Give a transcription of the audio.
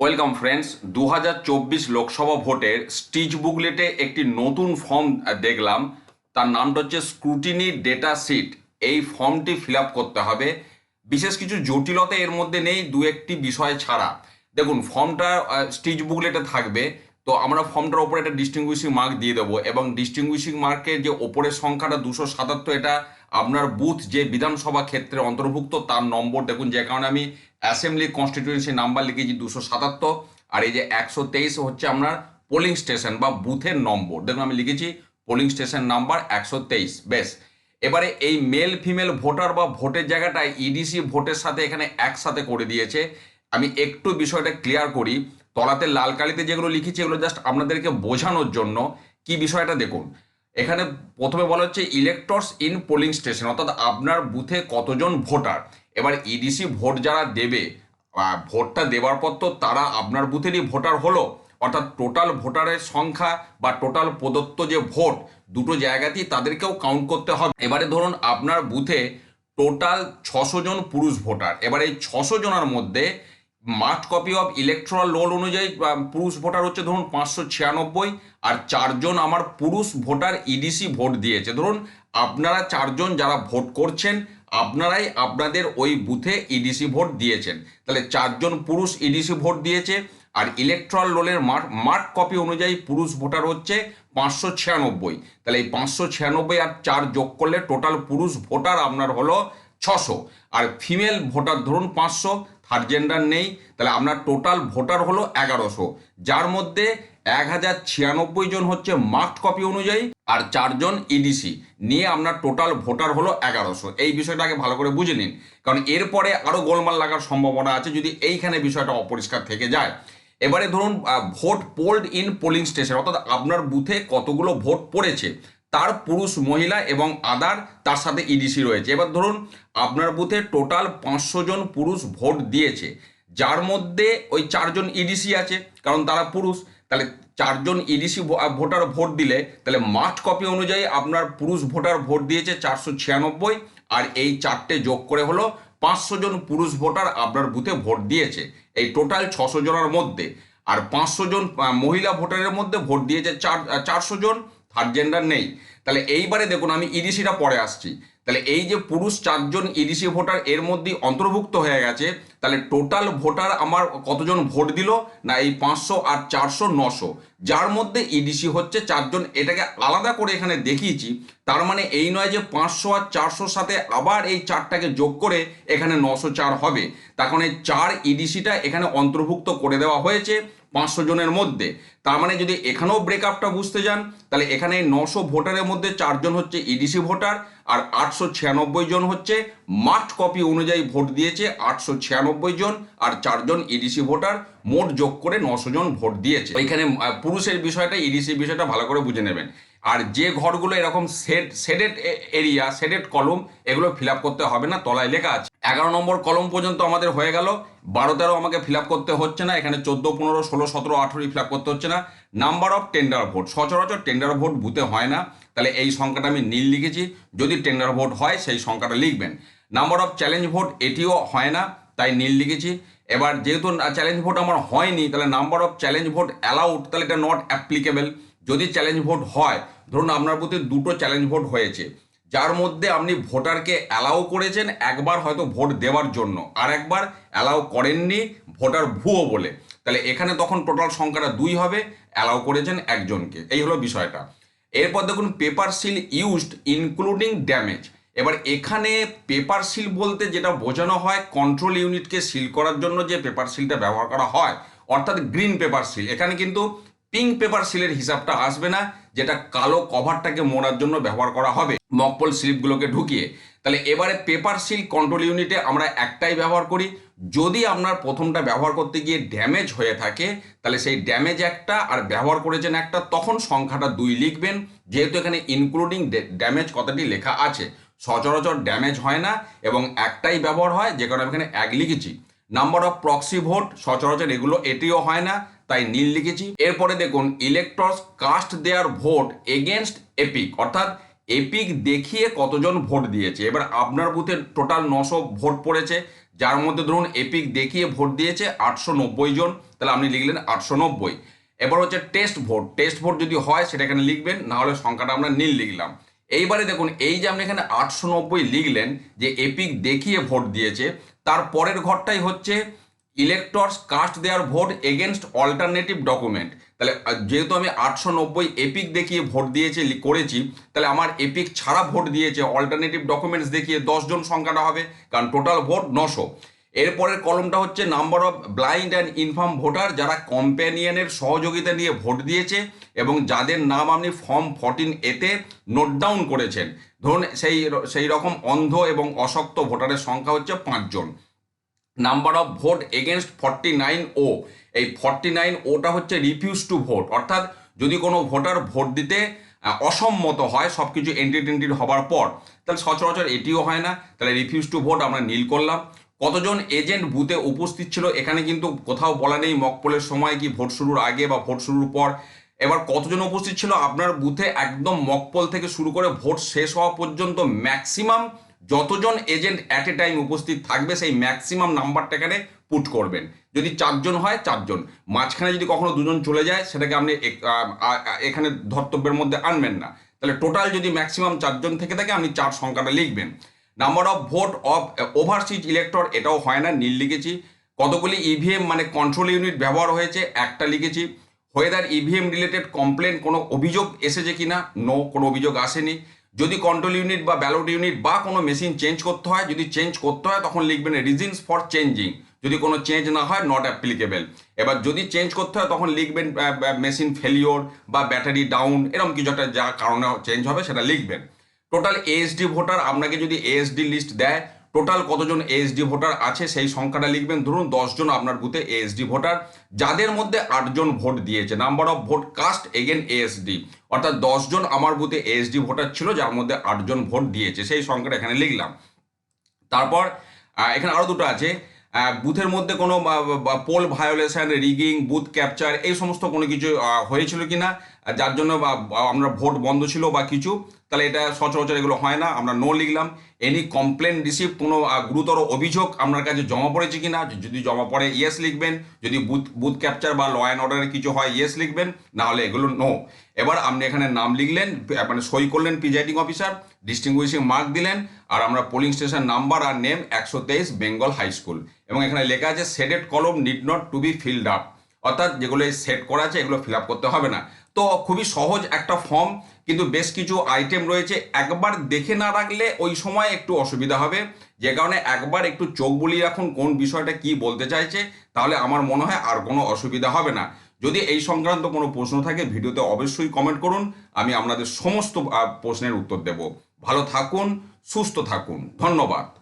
Welcome friends দু হাজার চব্বিশ লোকসভা ভোটের স্টিচ বুকলেটে একটি নতুন ফর্ম দেখলাম। তার নামটা হচ্ছে স্ক্রুটিনি ডেটা শিট। এই ফর্মটি ফিল করতে হবে। বিশেষ কিছু জটিলতা এর মধ্যে নেই, দু একটি বিষয় ছাড়া। দেখুন, ফর্মটা স্টিচ বুকলেটে থাকবে। তো আমরা ফর্মটার ওপরে একটা ডিস্টিংগুইশিং মার্ক দিয়ে দেবো এবং ডিস্টিংগুইশিং মার্কের যে ওপরের সংখ্যাটা দুশো সাতাত্তর, এটা আপনার বুথ যে বিধানসভা ক্ষেত্রে অন্তর্ভুক্ত, তার নম্বর দেখুন, যে কারণে আমি অ্যাসেম্বলি কনস্টিটিউয়েন্সি নাম্বার লিখেছি দুশো সাতাত্তর, আর এই যে একশো তেইশ হচ্ছে আপনার পোলিং স্টেশন বা বুথের নম্বর। দেখুন, আমি লিখেছি পোলিং স্টেশন নাম্বার একশো তেইশ, বেশ। এবারে এই মেল ফিমেল ভোটার বা ভোটের জায়গাটায় ইডিসি ভোটের সাথে এখানে একসাথে করে দিয়েছে। আমি একটু বিষয়টা ক্লিয়ার করি, তলাতে লাল কালিতে যেগুলো লিখেছি এগুলো জাস্ট আপনাদেরকে বোঝানোর জন্য কি বিষয়টা দেখুন। এখানে প্রথমে বলা হচ্ছে ইলেক্টরস ইন পোলিং স্টেশন অর্থাৎ আপনার বুথে কতজন ভোটার। এবার ইডিসি ভোট যারা দেবে ভোটটা দেওয়ার পর তো তারা আপনার বুথেরই ভোটার হলো। অর্থাৎ টোটাল ভোটারের সংখ্যা বা টোটাল প্রদত্ত যে ভোট, দুটো জায়গাতেই তাদেরকেও কাউন্ট করতে হবে। এবারে ধরুন আপনার বুথে টোটাল ছশো জন পুরুষ ভোটার। এবার এই ছশো জনের মধ্যে marked copy of electoral roll অনুযায়ী পুরুষ ভোটার হচ্ছে ধরুন পাঁচশো ছিয়ানব্বই, আর চারজন আমার পুরুষ ভোটার ইডিসি ভোট দিয়েছে। ধরুন আপনারা চারজন যারা ভোট করছেন আপনারাই আপনাদের ওই বুথে ইডিসি ভোট দিয়েছেন। তাহলে চারজন পুরুষ ইডিসি ভোট দিয়েছে আর ইলেকট্রাল রোলের মার্ক মার্ক কপি অনুযায়ী পুরুষ ভোটার হচ্ছে পাঁচশো ছিয়ানব্বই। তাহলে এই পাঁচশো ছিয়ানব্বই আর চার যোগ করলে টোটাল পুরুষ ভোটার আপনার হলো ছশো। আর ফিমেল ভোটার ধরুন পাঁচশো থার্ড জেন্ডার নেই, তাহলে আপনার টোটাল ভোটার হলো এগারোশো। যার মধ্যে এক হাজার ছিয়ানব্বই জন হচ্ছে মার্কড কপি অনুযায়ী আর চারজন ইডিসি নিয়ে আপনার টোটাল ভোটার হলো এগারোশো। এই বিষয়টাকে ভালো করে বুঝে নিন। কারণ এরপরে আরও গোলমাল লাগার সম্ভাবনা আছে যদি এইখানে বিষয়টা অপরিষ্কার থেকে যায়। এবারে ধরুন vote polled in polling station অর্থাৎ আপনার বুথে কতগুলো ভোট পড়েছে, তার পুরুষ, মহিলা এবং আদার তার সাথে ইডিসি রয়েছে। এবার ধরুন, আপনার বুথে টোটাল পাঁচশো জন পুরুষ ভোট দিয়েছে। যার মধ্যে ওই চারজন ইডিসি আছে, কারণ তারা পুরুষ। তাহলে চারজন ইডিসি ভোটার ভোট দিলে, তাহলে মাঠ কপি অনুযায়ী আপনার পুরুষ ভোটার ভোট দিয়েছে চারশো ছিয়ানব্বই, আর এই চারটে যোগ করে হলো পাঁচশো জন পুরুষ ভোটার আপনার বুথে ভোট দিয়েছে। এই টোটাল ছশো জনের মধ্যে। আর পাঁচশো জন মহিলা ভোটারের মধ্যে ভোট দিয়েছে চার চারশো জন, থার্ড জেন্ডার নেই। তাহলে এইবারে দেখুন, আমি ইডিসিটা পরে আসছি। তাহলে এই যে পুরুষ চারজন ইডিসি ভোটার এর মধ্যেই অন্তর্ভুক্ত হয়ে গেছে, তাহলে টোটাল ভোটার আমার কতজন ভোট দিল? না, এই পাঁচশো আর চারশো নশো। যার মধ্যে ইডিসি হচ্ছে চারজন, এটাকে আলাদা করে এখানে দেখিয়েছি। তার মানে এই নয় যে পাঁচশো আর চারশোর সাথে আবার এই চারটাকে যোগ করে এখানে নশো চার হবে। তখন এই চার ইডিসিটা এখানে অন্তর্ভুক্ত করে দেওয়া হয়েছে পাঁচশো জনের মধ্যে। তার মানে যদি এখানেও ব্রেকআপটা বুঝতে যান, তাহলে এখানে নশো ভোটারের মধ্যে চারজন হচ্ছে ইডিসি ভোটার আর আটশো ছিয়ানব্বই জন হচ্ছে মার্ট কপি অনুযায়ী ভোট দিয়েছে, আটশো ছিয়ানব্বই জন আর চারজন ইডিসি ভোটার, মোট যোগ করে নশো জন ভোট দিয়েছে। এখানে পুরুষের বিষয়টা ইডিসি বিষয়টা ভালো করে বুঝে নেবেন। আর যে ঘরগুলো এরকম সেড সেডেড এরিয়া সেডেড কলম, এগুলো ফিল করতে হবে না, তলায় লেখা আছে। এগারো নম্বর কলম পর্যন্ত আমাদের হয়ে গেল। বারো তেরো আমাকে ফিল করতে হচ্ছে না, এখানে চোদ্দ, পনেরো, ষোলো, সতেরো, আঠেরোই ফিল করতে হচ্ছে না। নাম্বার অফ টেন্ডার ভোট সচরাচর টেন্ডার ভোট বুথে হয় না। তাহলে এই সংখ্যাটা আমি নীল লিখেছি। যদি টেন্ডার ভোট হয়, সেই সংখ্যাটা লিখবেন। নাম্বার অফ চ্যালেঞ্জ ভোট এটিও হয় না, তাই নীল লিখেছি। এবার যেহেতু চ্যালেঞ্জ ভোট আমার হয়নি, তাহলে number of challenge vote allowed তাহলে এটা নট অ্যাপ্লিকেবল যদি চ্যালেঞ্জ ভোট হয়, ধরুন আপনার প্রতি দুটো চ্যালেঞ্জ ভোট হয়েছে। যার মধ্যে আপনি ভোটারকে অ্যালাউ করেছেন, একবার হয়তো ভোট দেওয়ার জন্য। আর একবার অ্যালাউ করেননি, ভোটার ভুয়ো বলে। তাহলে এখানে তখন টোটাল সংখ্যাটা দুই হবে। অ্যালাউ করেছেন একজনকে। এই হলো বিষয়টা। এরপর দেখুন paper seal used including damage এবার এখানে পেপার সিল বলতে যেটা বোঝানো হয় কন্ট্রোল ইউনিটকে সিল করার জন্য যে পেপার সিলটা ব্যবহার করা হয়, অর্থাৎ গ্রিন পেপার সিল এখানে কিন্তু পিঙ্ক পেপার সিলের হিসাবটা আসবে না। যেটা কালো কভারটাকে মোড়ার জন্য ব্যবহার করা হবে। মকপল স্লিপগুলোকে ঢুকিয়ে। তাহলে এবারে পেপার সিল কন্ট্রোল ইউনিটে আমরা একটাই ব্যবহার করি। যদি আপনার প্রথমটা ব্যবহার করতে গিয়ে ড্যামেজ হয়ে থাকে, তাহলে সেই ড্যামেজ একটা আর ব্যবহার করেছেন একটা, তখন সংখ্যাটা দুই লিখবেন। যেহেতু এখানে ইনক্লুডিং ড্যামেজ কথাটি লেখা আছে। সচরাচর ড্যামেজ হয় না এবং একটাই ব্যবহার হয়, যে কারণে আমি এখানে এক লিখেছি। নাম্বার অফ প্রক্সি ভোট সচরাচর এগুলো এটিও হয় না, তাই নীল লিখেছি। এরপরে দেখুন electors cast their vote against EPIC অর্থাৎ এপিক দেখিয়ে কতজন ভোট দিয়েছে। এবার আপনার বুথে টোটাল নশো ভোট পড়েছে, যার মধ্যে ধরুন এপিক দেখিয়ে ভোট দিয়েছে আটশো নব্বই জন, তাহলে আপনি লিখলেন আটশো নব্বই। এবার হচ্ছে টেস্ট ভোট টেস্ট ভোট যদি হয় সেটা এখানে লিখবেন না হলে সংখ্যাটা আমরা নীল লিখলাম। এইবারে দেখুন, এই যে আপনি এখানে আটশো নব্বই লিখলেন যে এপিক দেখিয়ে ভোট দিয়েছে, তার পরের ঘরটাই হচ্ছে electors cast their vote against alternative document তাহলে যেহেতু আমি আটশো নব্বই এপিক দেখিয়ে ভোট দিয়েছে করেছি, তাহলে আমার এপিক ছাড়া ভোট দিয়েছে অল্টারনেটিভ ডকুমেন্টস দেখিয়ে দশজন সংখ্যাটা হবে, কারণ টোটাল ভোট নশো। এরপরের কলমটা হচ্ছে number of blind and infirm voter যারা কম্প্যানিয়নের সহযোগিতা নিয়ে ভোট দিয়েছে এবং যাদের নাম আপনি ফর্ম ফর্টিন এতে নোট ডাউন করেছেন। ধরুন সেই সেই রকম অন্ধ এবং অশক্ত ভোটারের সংখ্যা হচ্ছে পাঁচজন number of vote against forty nine O এই ফর্টি নাইন ওটা হচ্ছে রিফিউজ টু ভোট অর্থাৎ যদি কোনো ভোটার ভোট দিতে অসম্মত হয় সব কিছু এন্ট্রি টেন্ট্রি হবার পর, তাহলে সচরাচর এটিও হয় না। তাহলে রিফিউজ টু ভোট আমরা নীল করলাম। কতজন এজেন্ট বুথে উপস্থিত ছিল? এখানে কিন্তু কোথাও বলা নেই মকপলের সময় কি ভোট শুরুর আগে বা ভোট শুরুর পর। এবার কতজন উপস্থিত ছিল? আপনার বুথে একদম মকপল থেকে শুরু করে ভোট শেষ হওয়া পর্যন্ত ম্যাক্সিমাম যতজন এজেন্ট অ্যাট এ টাইম উপস্থিত থাকবে, সেই ম্যাক্সিমাম নাম্বারটা এখানে পুট করবেন। যদি চারজন হয়, চারজন। মাঝখানে যদি কখনো দুজন চলে যায়, সেটাকে আপনি এখানে ধর্তব্যের মধ্যে আনবেন না। তাহলে টোটাল যদি ম্যাক্সিমাম চারজন থেকে থাকে, আপনি চার সংখ্যাটা লিখবেন। Number of vote of overseas elector এটাও হয় না, নীল লিখেছি। কতগুলি ইভিএম মানে কন্ট্রোল ইউনিট ব্যবহার হয়েছে, একটা লিখেছি। হোয়েদার ইভিএম রিলেটেড কমপ্লেন কোনো অভিযোগ এসেছে কি না নো কোনো অভিযোগ আসেনি। যদি কন্ট্রোল ইউনিট বা ব্যালট ইউনিট বা কোনো মেশিন চেঞ্জ করতে হয়, যদি চেঞ্জ করতে হয়, তখন লিখবেন রিজনস ফর চেঞ্জিং যদি কোনো চেঞ্জ না হয় নট অ্যাপ্লিকেবল এবার যদি চেঞ্জ করতে হয়, তখন লিখবেন মেশিন ফেলিওর বা ব্যাটারি ডাউন এরকম কিছু একটা যা কারণে চেঞ্জ হবে, সেটা লিখবেন। টোটাল এএসডি ভোটার আপনাকে যদি এএসডি লিস্ট দেয় টোটাল কতজন এএসডি ভোটার আছে সেই সংখ্যাটা লিখবেন। ধরুন দশজন আপনার বুথে এএসডি ভোটার যাদের মধ্যে আটজন ভোট দিয়েছে। Number of vote cast again ASD অর্থাৎ দশজন আমার বুথে এএসডি ভোটার ছিল, যার মধ্যে আটজন ভোট দিয়েছে। সেই সংখ্যাটা এখানে লিখলাম। তারপর এখানে আরও দুটো আছে। বুথের মধ্যে কোনো poll violation rigging booth capture এই সমস্ত কোনো কিছু হয়েছিল কি না যার জন্য আমরা ভোট বন্ধ ছিল বা কিছু, তাহলে এটা সচরাচর এগুলো হয় না। আমরা নো লিখলাম। এনি কমপ্লেন রিসিভ কোনো গুরুতর অভিযোগ আপনার কাছে জমা পড়েছে কি না যদি জমা পড়ে ইয়েস লিখবেন। যদি বুথ বুথ ক্যাপচার বা ল অ্যান্ড অর্ডারের কিছু হয় ইয়েস লিখবেন। না হলে এগুলো নো এবার আপনি এখানে নাম লিখলেন মানে সই করলেন প্রিজাইডিং অফিসার ডিস্টিংগুইশিং মার্ক দিলেন, আর আমরা পোলিং স্টেশন নাম্বার আর নেম একশো তেইশ বেঙ্গল হাই স্কুল এবং এখানে লেখা আছে shaded column need not to be filled up অর্থাৎ যেগুলো সেট করা আছে, এগুলো ফিল আপ করতে হবে না। তো খুবই সহজ একটা ফর্ম কিন্তু বেশ কিছু আইটেম রয়েছে। একবার দেখে না রাখলে ওই সময় একটু অসুবিধা হবে। যে কারণে একবার একটু চোখ বুলিয়ে রাখুন, কোন বিষয়টা কি বলতে চাইছে, তাহলে আমার মনে হয় আর কোনো অসুবিধা হবে না। যদি এই সংক্রান্ত কোনো প্রশ্ন থাকে, ভিডিওতে অবশ্যই কমেন্ট করুন, আমি আপনাদের সমস্ত প্রশ্নের উত্তর দেব। ভালো থাকুন, সুস্থ থাকুন। ধন্যবাদ।